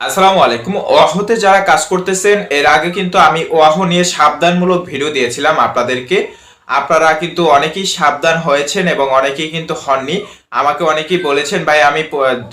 আসসালামু আলাইকুম। ওয়াহতে যারা কাজ করতেছেন, এর আগে কিন্তু আমি ওয়াহ নিয়ে সাবধানমূলক ভিডিও দিয়েছিলাম আপনাদেরকে। আপনারা কিন্তু অনেকেই সাবধান হয়েছেন এবং অনেকেই কিন্তু হননি। আমাকে অনেকেই বলেছেন, ভাই, আমি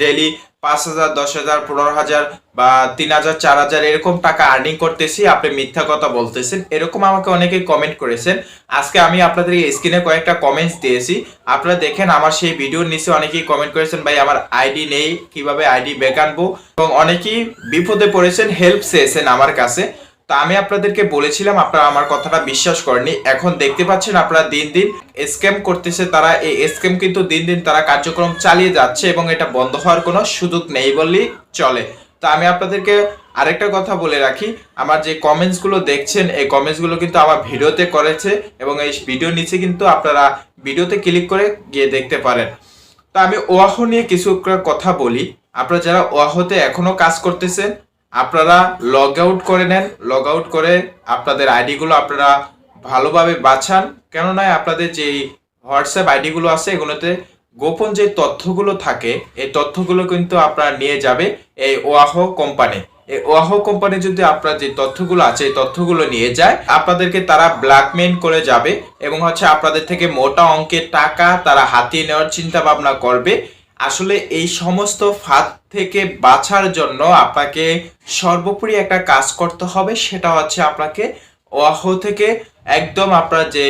ডেলি পাঁচ হাজার, দশ হাজার, পনেরো হাজার বা তিন হাজার, চার হাজার এরকম টাকা আর্নিং করতেছি। আপনি মিথ্যা কথা বলতেছেন। এরকম আমাকে অনেকেই কমেন্ট করেছেন। আজকে আমি আপনাদের এই স্ক্রিনে কয়েকটা কমেন্টস দিয়েছি। আপনারা দেখেন, আমার সেই ভিডিওর নিচে অনেকেই কমেন্ট করেছেন, ভাই, আমার আইডি নেই, কীভাবে আইডি বেক আনব? এবং অনেকেই বিপদে পড়েছেন হেল্প চেয়েছেন আমার কাছে। তো আমি আপনাদেরকে বলেছিলাম, আপনারা আমার কথাটা বিশ্বাস করেনি এখন দেখতে পাচ্ছেন আপনারা দিন দিন স্ক্যাম করতেছে তারা। এই স্ক্যাম কিন্তু দিন দিন তারা কার্যক্রম চালিয়ে যাচ্ছে এবং এটা বন্ধ হওয়ার কোনো সুযোগ নেই বললেই চলে। তো আমি আপনাদেরকে আরেকটা কথা বলে রাখি। আমার যে কমেন্টসগুলো দেখছেন, এই কমেন্টসগুলো কিন্তু আমার ভিডিওতে করেছে এবং এই ভিডিও নিচে কিন্তু আপনারা ভিডিওতে ক্লিক করে গিয়ে দেখতে পারেন। তা আমি ওয়াহ নিয়ে কিছু কথা বলি। আপনারা যারা ওয়াহতে এখনও কাজ করতেছেন আপনারা লগ আউট করে নেন। লগ আউট করে আপনাদের আইডিগুলো আপনারা ভালোভাবে বাছান। কেননা আপনাদের যে হোয়াটসঅ্যাপ আইডিগুলো আছে, এগুলোতে গোপন যে তথ্যগুলো থাকে, এই তথ্যগুলো কিন্তু আপনারা নিয়ে যাবে এই ওয়াহ কোম্পানি। এই ওয়াহ কোম্পানি যদি আপনার যে তথ্যগুলো আছে, এই তথ্যগুলো নিয়ে যায়, আপনাদেরকে তারা ব্ল্যাকমেইল করে যাবে এবং হচ্ছে আপনাদের থেকে মোটা অঙ্কের টাকা তারা হাতিয়ে নেওয়ার চিন্তা ভাবনা করবে। আসলে এই সমস্ত ফাঁদ থেকে বাঁচার জন্য আপনাকে সর্বোপরি একটা কাজ করতে হবে, সেটা হচ্ছে আপনাকে ওয়াহ থেকে একদম আপনার যে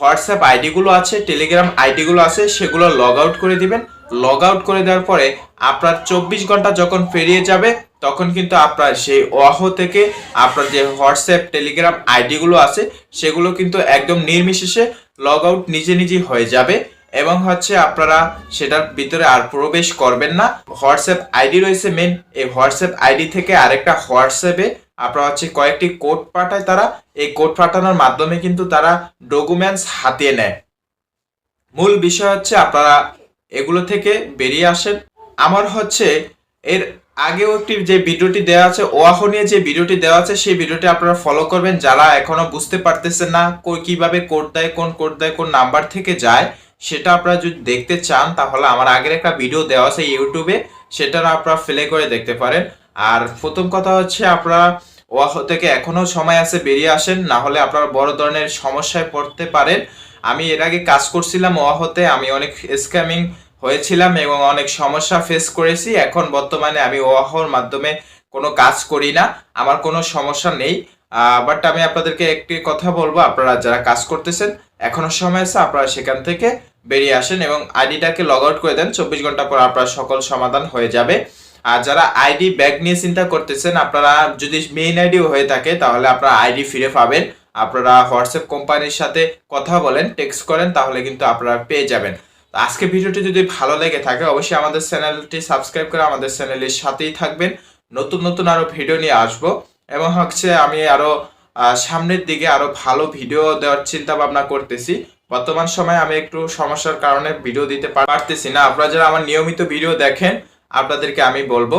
হোয়াটসঅ্যাপ আইডিগুলো আছে, টেলিগ্রাম আইডিগুলো আছে, সেগুলো লগ আউট করে দিবেন। লগ আউট করে দেওয়ার পরে আপনার চব্বিশ ঘণ্টা যখন পেরিয়ে যাবে, তখন কিন্তু আপনার সেই ওয়াহ থেকে আপনার যে হোয়াটসঅ্যাপ, টেলিগ্রাম আইডিগুলো আছে, সেগুলো কিন্তু একদম নির্বিশেষে লগ আউট নিজে নিজেই হয়ে যাবে। এবং হচ্ছে আপনারা সেটার ভিতরে আর প্রবেশ করবেন না। হোয়াটসঅ্যাপ আইডি রয়েছে মেন এই হোয়াটসঅ্যাপ আইডি থেকে আরেকটা হোয়াটসঅ্যাপে আপনারা হচ্ছে কয়েকটি কোড পাঠায় তারা। এই কোড পাঠানোর মাধ্যমে কিন্তু তারা ডকুমেন্টস হাতিয়ে নেয়। মূল বিষয় হচ্ছে আপনারা এগুলো থেকে বেরিয়ে আসেন। আমার হচ্ছে এর আগেও একটি যে ভিডিওটি দেওয়া আছে, ওয়াহ নিয়ে যে ভিডিওটি দেওয়া আছে, সেই ভিডিওটি আপনারা ফলো করবেন। যারা এখনও বুঝতে পারতেছেন না কীভাবে কোড দেয়, কোন কোড দেয়, কোন নাম্বার থেকে যায় সেটা আপনারা যদি দেখতে চান, তাহলে আমার আগের একটা ভিডিও দেওয়া আছে ইউটিউবে সেটা আপনারা প্লে করে দেখতে পারেন। আর প্রথম কথা হচ্ছে আপনারা ওয়াহ, থেকে এখনও সময় আছে, বেরিয়ে আসেন, না হলে আপনারা বড় ধরনের সমস্যায় পড়তে পারেন। আমি এর আগে কাজ করছিলাম ওয়াহতে, আমি অনেক স্ক্যামিং হয়েছিলাম এবং অনেক সমস্যা ফেস করেছি। এখন বর্তমানে আমি ওয়াহর মাধ্যমে কোনো কাজ করি না, আমার কোনো সমস্যা নেই। বাট আমি আপনাদেরকে একটি কথা বলব, আপনারা যারা কাজ করতেছেন, এখনও সময় আছে, আপনারা সেখান থেকে বেরিয়ে আসেন এবং আইডিটাকে লগ আউট করে দেন। চব্বিশ ঘণ্টা পর আপনার সকল সমাধান হয়ে যাবে। আর যারা আইডি ব্যাগ নিয়ে চিন্তা করতেছেন আপনারা যদি মেইন আইডি হয়ে থাকে তাহলে আপনারা আইডি ফিরে পাবেন। আপনারা হোয়াটসঅ্যাপ কোম্পানির সাথে কথা বলেন টেক্সট করেন তাহলে কিন্তু আপনারা পেয়ে যাবেন। আজকে ভিডিওটি যদি ভালো লেগে থাকে অবশ্যই আমাদের চ্যানেলটি সাবস্ক্রাইব করে আমাদের চ্যানেলের সাথেই থাকবেন। নতুন নতুন আরও ভিডিও নিয়ে আসব। এবং হচ্ছে আমি আরও আহ, সামনের দিকে আরও ভালো ভিডিও দেওয়ার চিন্তা ভাবনা করতেছি। বর্তমান সময়ে আমি একটু সমস্যার কারণে ভিডিও দিতে পারতেছি না। আপনারা যারা আমার নিয়মিত ভিডিও দেখেন, আপনাদেরকে আমি বলব,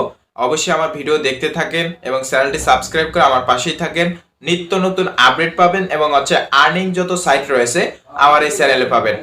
অবশ্যই আমার ভিডিও দেখতে থাকেন এবং চ্যানেলটি সাবস্ক্রাইব করে আমার পাশেই থাকেন। নিত্য নতুন আপডেট পাবেন এবং হচ্ছে আর্নিং যত সাইট রয়েছে, আমার এই চ্যানেলে পাবেন।